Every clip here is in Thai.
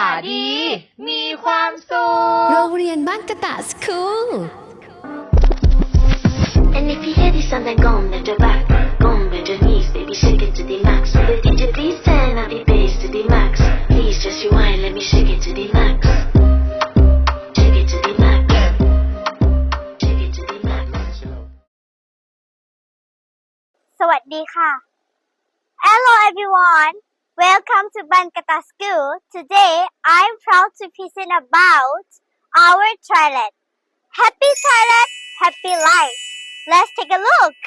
าดี มีความสุข โรงเรียนบ้านกระต่ายสคูล And if you hear this sound, then go on, bend your back. Go on, bend your knees, baby, shake it to the max. So the DJ please turn up the bass to the max. Please just rewind, let me shake it to the max. Shake it to the max. Shake it to the max. สวัสดีค่ะ Hello everyone Welcome to Bankata School Today I'm proud to present about our toilet Happy toilet Happy life Let's take a look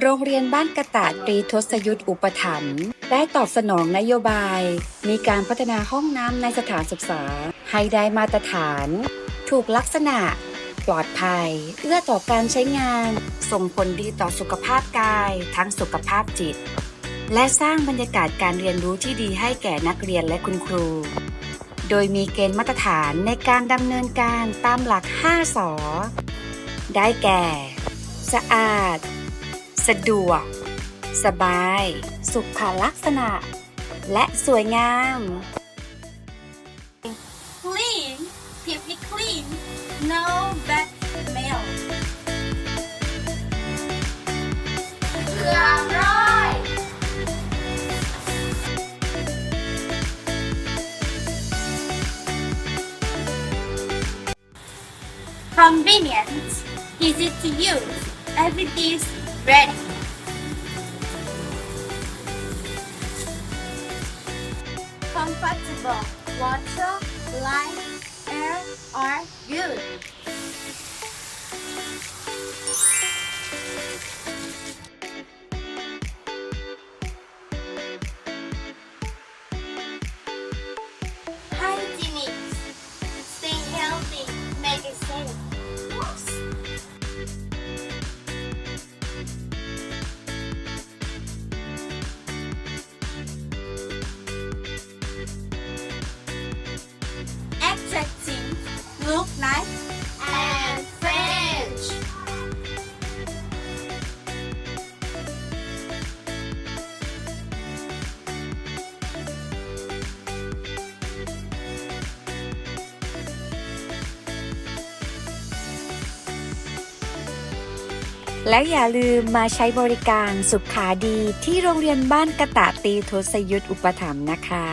โรงเรียนบ้านกระตาตรีทศยุทธอุปถัมภ์ได้ตอบสนองนโยบาย มีการพัฒนาห้องน้ำในสถานศึกษา ให้ได้มาตรฐาน ถูกลักษณะ ปลอดภัย เอื้อต่อการใช้งาน ส่งผลดีต่อสุขภาพกาย ทั้งสุขภาพจิต และสร้างบรรยากาศการเรียนรู้ที่ดีให้แก่นักเรียนและคุณครู โดยมีเกณฑ์มาตรฐานในการดำเนินการตามหลัก 5สอได้แก่ สะอาด สะดวก สบาย สุขลักษณะ และสวยงาม Clean Keep it clean No bad Convenient, easy to use, everything's ready. Comfortable, water, light, air แล้วอย่าลืมมาใช้บริการสุขาดีที่โรงเรียนบ้านกระตะตีทศยุทธอุปถัมภ์นะคะ